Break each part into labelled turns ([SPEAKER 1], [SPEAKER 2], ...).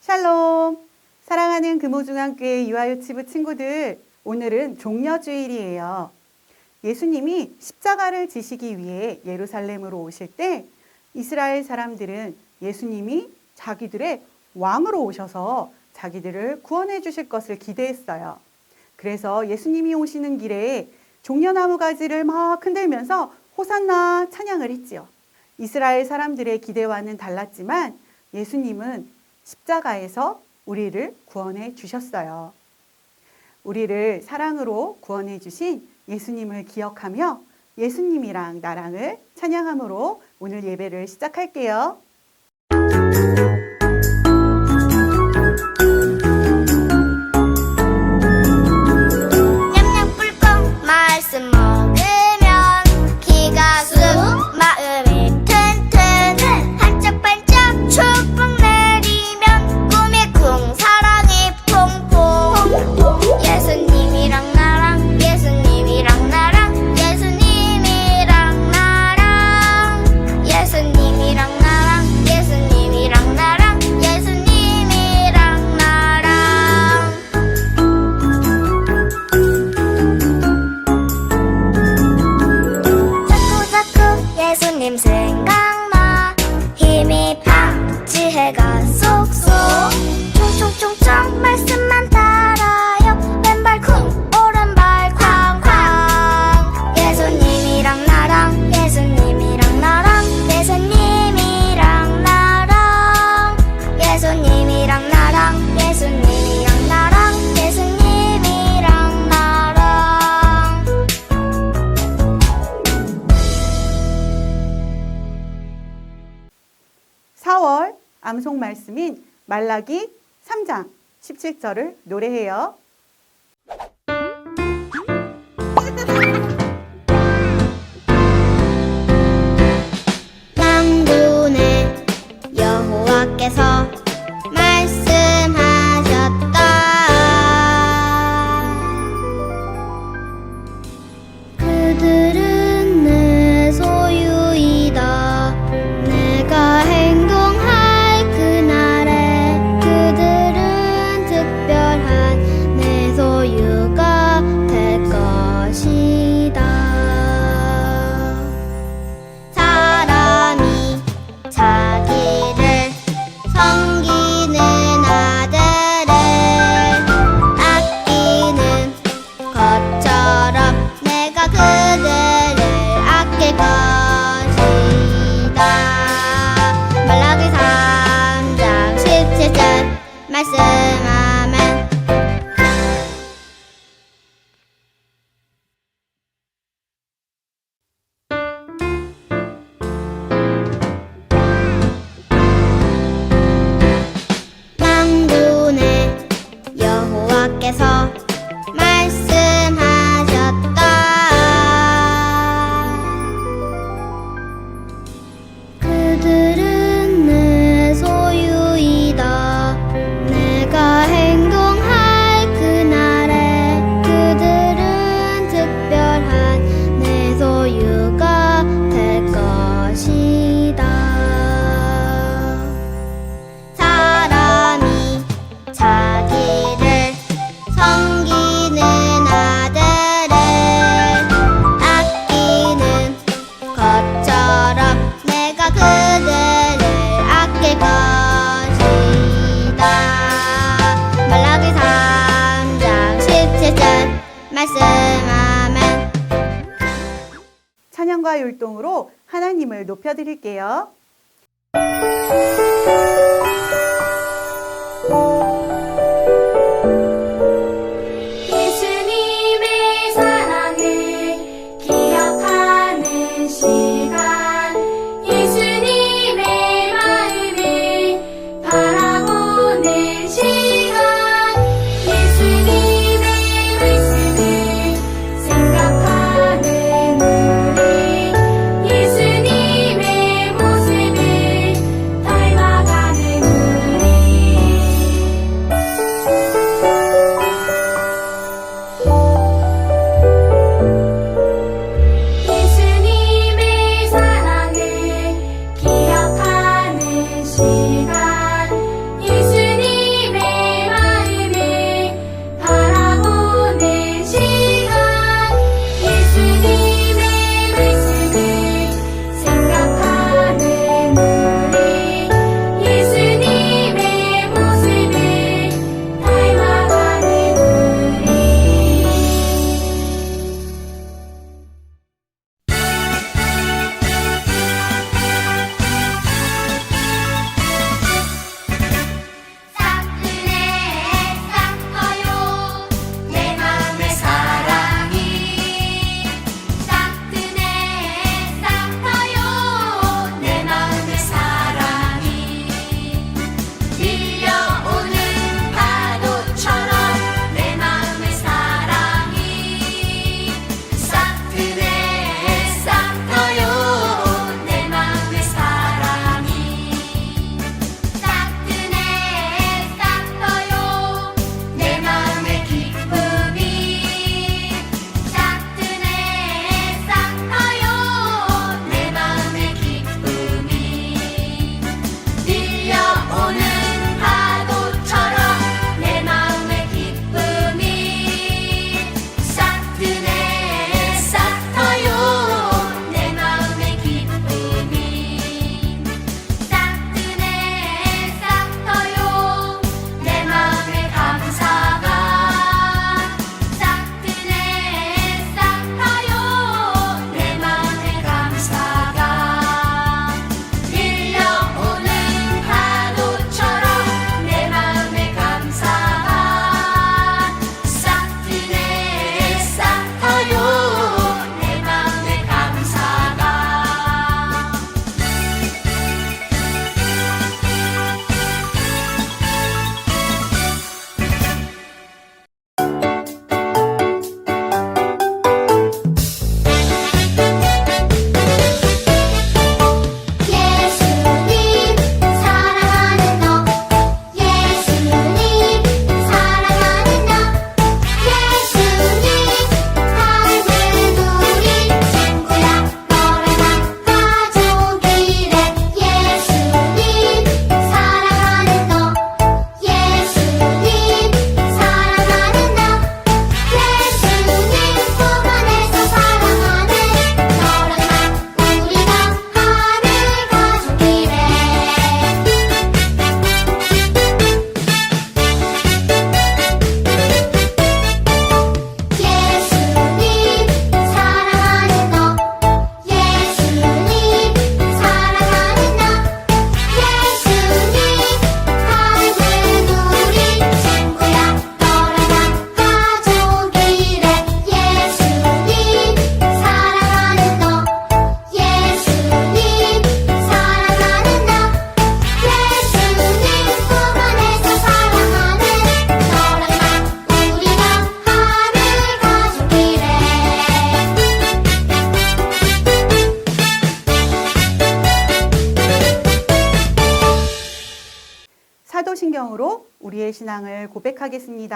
[SPEAKER 1] 샬롬! 사랑하는 금호중앙교회 유아유치부 친구들, 오늘은 종려주일이에요. 예수님이 십자가를 지시기 위해 예루살렘으로 오실 때 이스라엘 사람들은 예수님이 자기들의 왕으로 오셔서 자기들을 구원해 주실 것을 기대했어요. 그래서 예수님이 오시는 길에 종려나무 가지를 막 흔들면서 호산나 찬양을 했지요. 이스라엘 사람들의 기대와는 달랐지만 예수님은 십자가에서 우리를 구원해 주셨어요. 우리를 사랑으로 구원해 주신 예수님을 기억하며 예수님이랑 나랑을 찬양함으로 오늘 예배를 시작할게요. 말라기 3장 17절을 노래해요.
[SPEAKER 2] 여호와께서
[SPEAKER 1] 율동으로 하나님을 높여드릴게요.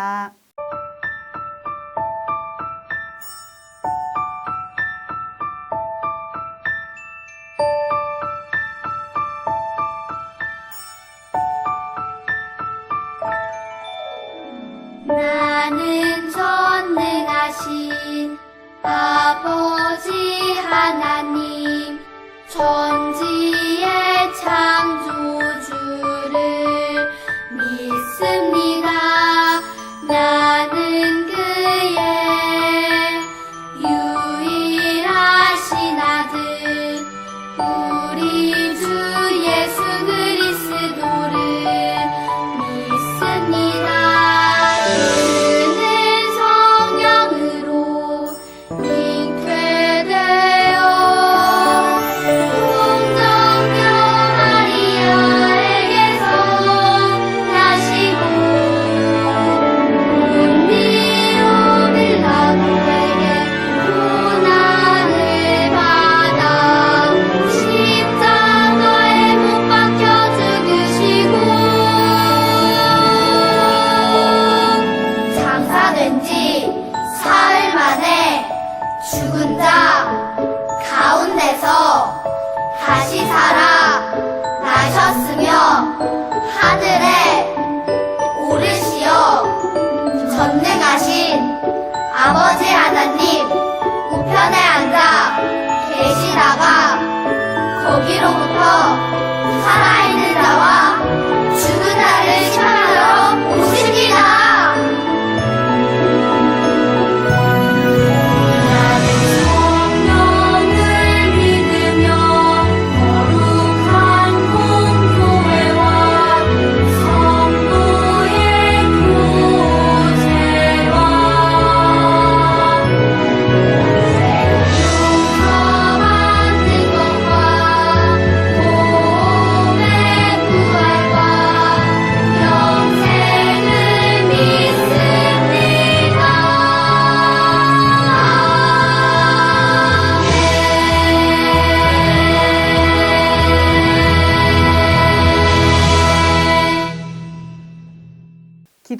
[SPEAKER 2] 고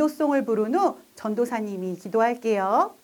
[SPEAKER 2] 기도송을 부른 후 전도사님이 기도할게요.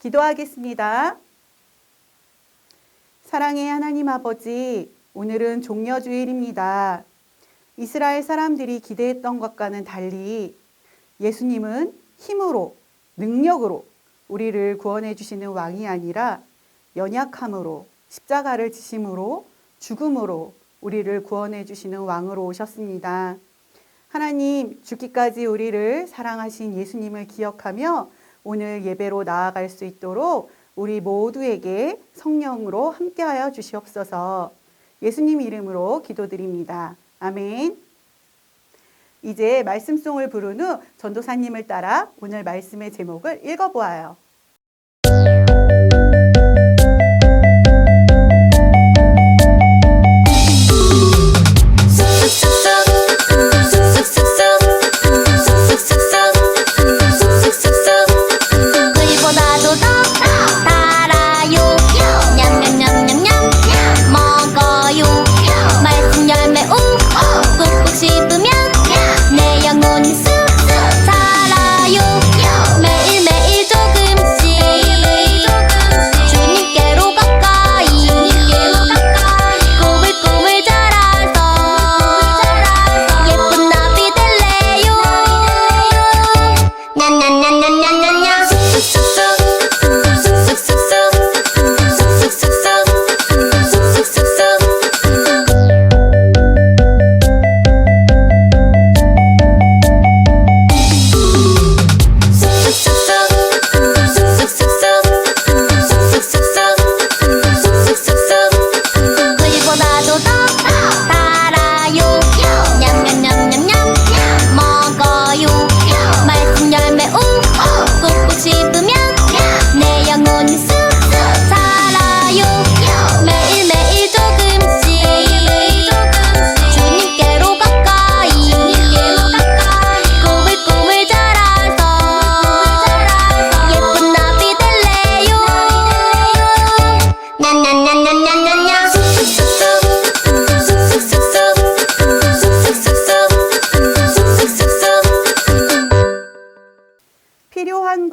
[SPEAKER 2] 기도하겠습니다. 사랑의 하나님 아버지, 오늘은 종려 주일입니다. 이스라엘 사람들이 기대했던 것과는 달리 예수님은 힘으로, 능력으로 우리를 구원해 주시는 왕이 아니라 연약함으로, 십자가를 지심으로, 죽음으로 우리를 구원해 주시는 왕으로 오셨습니다. 하나님, 죽기까지 우리를 사랑하신 예수님을 기억하며 오늘 예배로 나아갈 수 있도록 우리 모두에게 성령으로 함께하여 주시옵소서. 예수님 이름으로 기도드립니다. 아멘. 이제 말씀송을 부른 후 전도사님을 따라 오늘 말씀의 제목을 읽어보아요.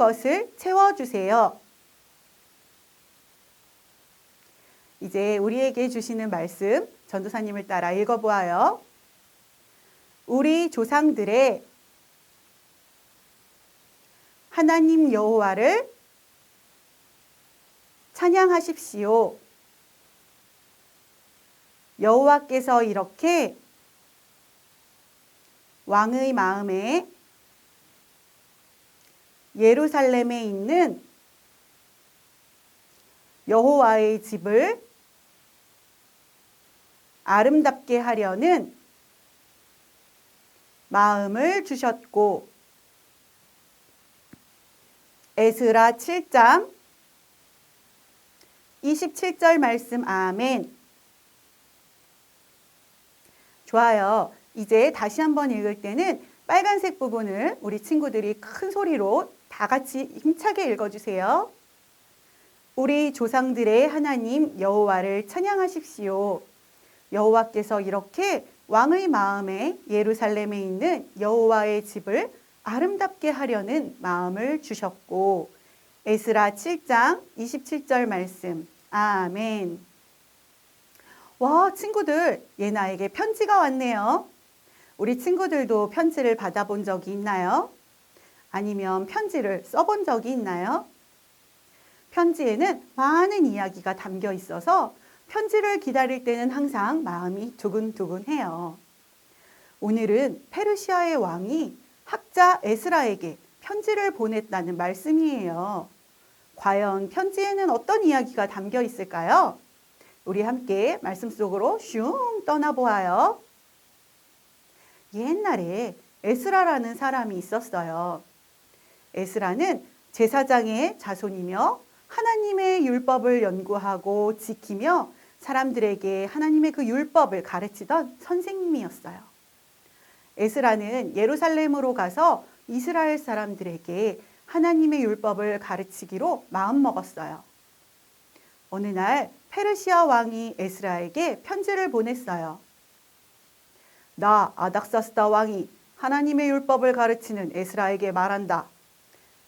[SPEAKER 1] 것을 채워주세요. 이제 우리에게 주시는 말씀 전도사님을 따라 읽어보아요. 우리 조상들의 하나님 여호와를 찬양하십시오. 여호와께서 이렇게 왕의 마음에 예루살렘에 있는 여호와의 집을 아름답게 하려는 마음을 주셨고 에스라 7장 27절 말씀 아멘. 좋아요. 이제 다시 한번 읽을 때는 빨간색 부분을 우리 친구들이 큰 소리로 다 같이 힘차게 읽어주세요. 우리 조상들의 하나님 여호와를 찬양하십시오. 여호와께서 이렇게 왕의 마음에 예루살렘에 있는 여호와의 집을 아름답게 하려는 마음을 주셨고 에스라 7장 27절 말씀. 아멘. 와, 친구들, 예나에게 편지가 왔네요. 우리 친구들도 편지를 받아본 적이 있나요? 아니면 편지를 써본 적이 있나요? 편지에는 많은 이야기가 담겨 있어서 편지를 기다릴 때는 항상 마음이 두근두근해요. 오늘은 페르시아의 왕이 학자 에스라에게 편지를 보냈다는 말씀이에요. 과연 편지에는 어떤 이야기가 담겨 있을까요? 우리 함께 말씀 속으로 슝 떠나보아요. 옛날에 에스라라는 사람이 있었어요. 에스라는 제사장의 자손이며 하나님의 율법을 연구하고 지키며 사람들에게 하나님의 그 율법을 가르치던 선생님이었어요. 에스라는 예루살렘으로 가서 이스라엘 사람들에게 하나님의 율법을 가르치기로 마음먹었어요. 어느 날 페르시아 왕이 에스라에게 편지를 보냈어요. 나 아닥사스다 왕이 하나님의 율법을 가르치는 에스라에게 말한다.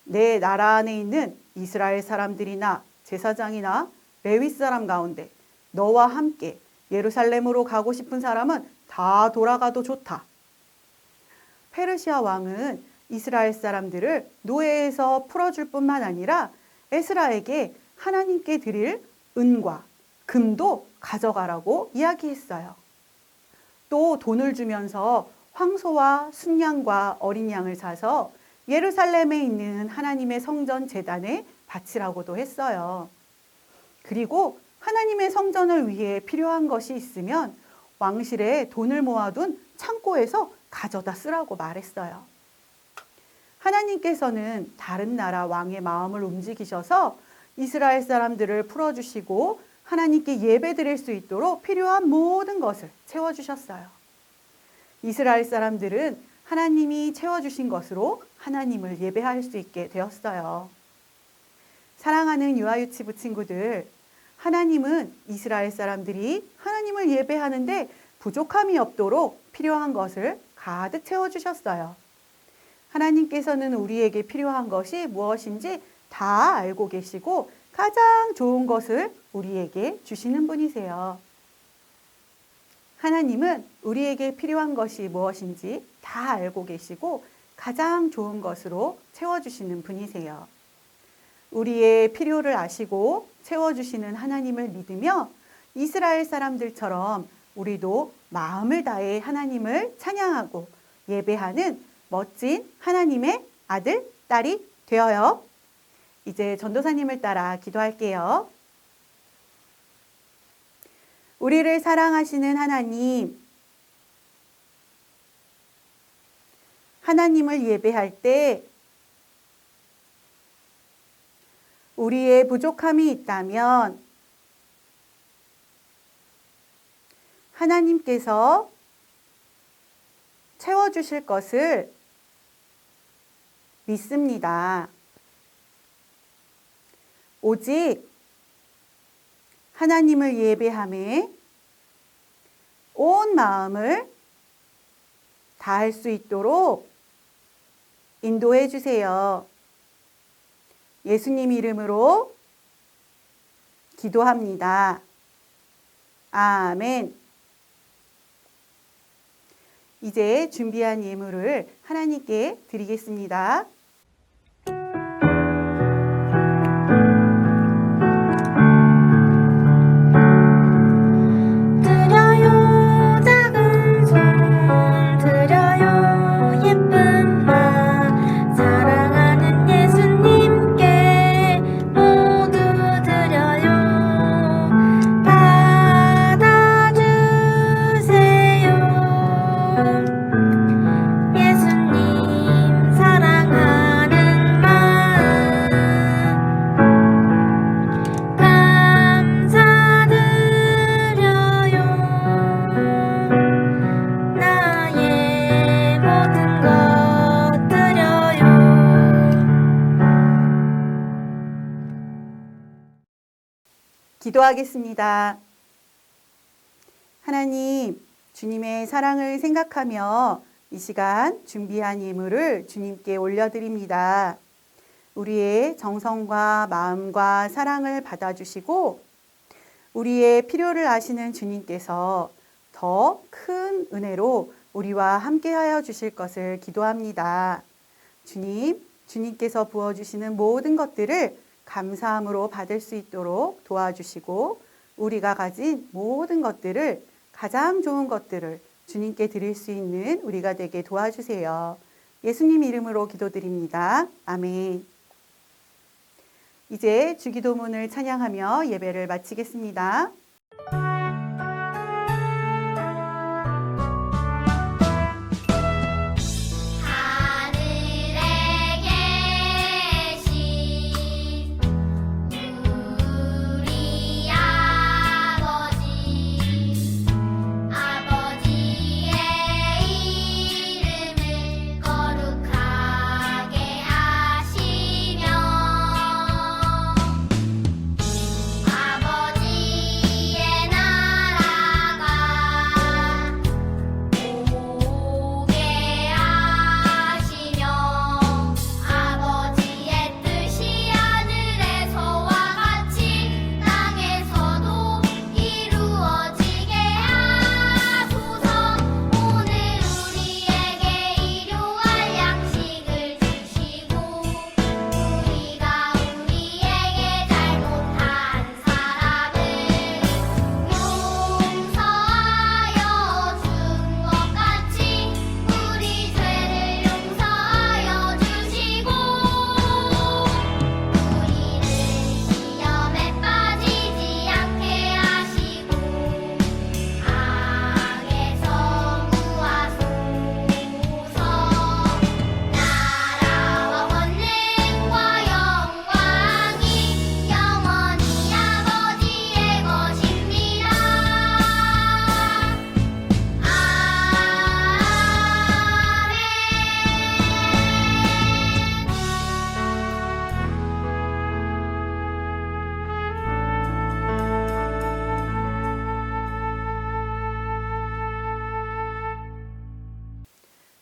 [SPEAKER 1] 내 나라 안에 있는 이스라엘 사람들이나 제사장이나 레위 사람 가운데 너와 함께 예루살렘으로 가고 싶은 사람은 다 돌아가도 좋다. 페르시아 왕은 이스라엘 사람들을 노예에서 풀어줄 뿐만 아니라 에스라에게 하나님께 드릴 은과 금도 가져가라고 이야기했어요. 또 돈을 주면서 황소와 순양과 어린 양을 사서 예루살렘에 있는 하나님의 성전 재단에 바치라고도 했어요. 그리고 하나님의 성전을 위해 필요한 것이 있으면 왕실에 돈을 모아둔 창고에서 가져다 쓰라고 말했어요. 하나님께서는 다른 나라 왕의 마음을 움직이셔서 이스라엘 사람들을 풀어주시고 하나님께 예배 드릴 수 있도록 필요한 모든 것을 채워주셨어요. 이스라엘 사람들은 하나님이 채워주신 것으로 하나님을 예배할 수 있게 되었어요. 사랑하는 유아유치부 친구들, 하나님은 이스라엘 사람들이 하나님을 예배하는데 부족함이 없도록 필요한 것을 가득 채워주셨어요. 하나님께서는 우리에게 필요한 것이 무엇인지 다 알고 계시고 가장 좋은 것을 우리에게 주시는 분이세요. 하나님은 우리에게 필요한 것이 무엇인지 다 알고 계시고 가장 좋은 것으로 채워주시는 분이세요. 우리의 필요를 아시고 채워주시는 하나님을 믿으며 이스라엘 사람들처럼 우리도 마음을 다해 하나님을 찬양하고 예배하는 멋진 하나님의 아들, 딸이 되어요. 이제 전도사님을 따라 기도할게요. 우리를 사랑하시는 하나님, 하나님을 예배할 때 우리의 부족함이 있다면 하나님께서 채워주실 것을 믿습니다. 오직 하나님을 예배함에 온 마음을 다할 수 있도록 인도해 주세요. 예수님 이름으로 기도합니다. 아멘. 이제 준비한 예물을 하나님께 드리겠습니다. 기도하겠습니다. 하나님, 주님의 사랑을 생각하며 이 시간 준비한 예물을 주님께 올려드립니다. 우리의 정성과 마음과 사랑을 받아주시고 우리의 필요를 아시는 주님께서 더 큰 은혜로 우리와 함께하여 주실 것을 기도합니다. 주님, 주님께서 부어주시는 모든 것들을 감사함으로 받을 수 있도록 도와주시고 우리가 가진 모든 것들을 가장 좋은 것들을 주님께 드릴 수 있는 우리가 되게 도와주세요. 예수님 이름으로 기도드립니다. 아멘. 이제 주기도문을 찬양하며 예배를 마치겠습니다.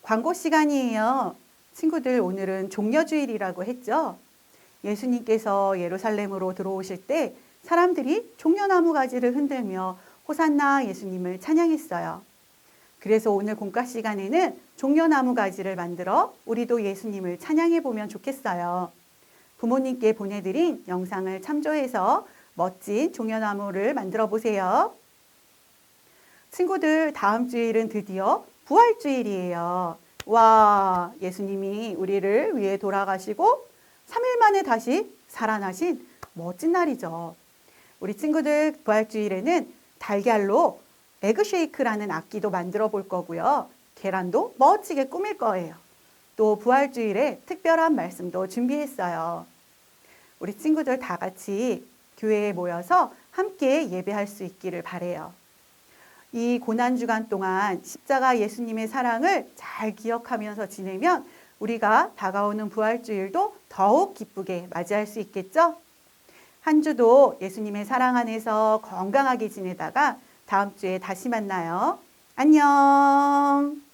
[SPEAKER 1] 광고 시간이에요. 친구들 오늘은 종려주일이라고 했죠. 예수님께서 예루살렘으로 들어오실 때 사람들이 종려나무 가지를 흔들며 호산나 예수님을 찬양했어요. 그래서 오늘 공과 시간에는 종려나무 가지를 만들어 우리도 예수님을 찬양해 보면 좋겠어요. 부모님께 보내드린 영상을 참조해서 멋진 종려나무를 만들어 보세요. 친구들 다음 주일은 드디어 부활주일이에요. 와, 예수님이 우리를 위해 돌아가시고 3일 만에 다시 살아나신 멋진 날이죠. 우리 친구들 부활주일에는 달걀로 에그쉐이크라는 악기도 만들어 볼 거고요. 계란도 멋지게 꾸밀 거예요. 또 부활주일에 특별한 말씀도 준비했어요. 우리 친구들 다 같이 교회에 모여서 함께 예배할 수 있기를 바래요. 이 고난 주간 동안 십자가 예수님의 사랑을 잘 기억하면서 지내면 우리가 다가오는 부활주일도 더욱 기쁘게 맞이할 수 있겠죠? 한 주도 예수님의 사랑 안에서 건강하게 지내다가 다음 주에 다시 만나요. 안녕!